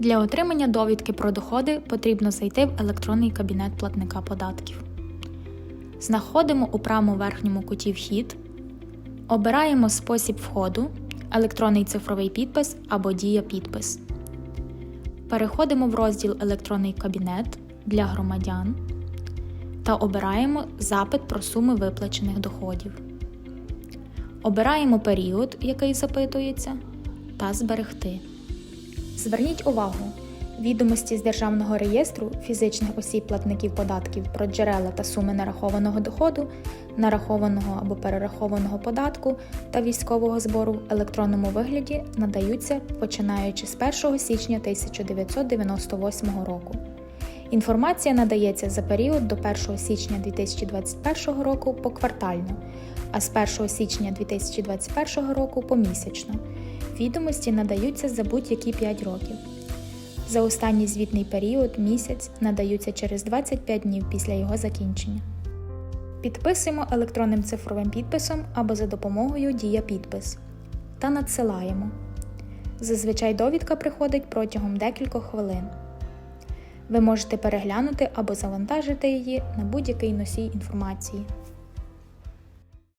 Для отримання довідки про доходи потрібно зайти в електронний кабінет платника податків. Знаходимо у правому верхньому куті Вхід, обираємо спосіб входу, електронний цифровий підпис або Дія підпис. Переходимо в розділ Електронний кабінет для громадян та обираємо Запит про суми виплачених доходів. Обираємо період, який запитується, та Зберегти. Зверніть увагу, відомості з Державного реєстру фізичних осіб платників податків про джерела та суми нарахованого доходу, нарахованого або перерахованого податку та військового збору в електронному вигляді надаються починаючи з 1 січня 1998 року. Інформація надається за період до 1 січня 2021 року поквартально, а з 1 січня 2021 року помісячно. Відомості надаються за будь-які 5 років. За останній звітний період місяць надаються через 25 днів після його закінчення. Підписуємо електронним цифровим підписом або за допомогою Дія підпис та надсилаємо. Зазвичай довідка приходить протягом декількох хвилин. Ви можете переглянути або завантажити її на будь-який носій інформації.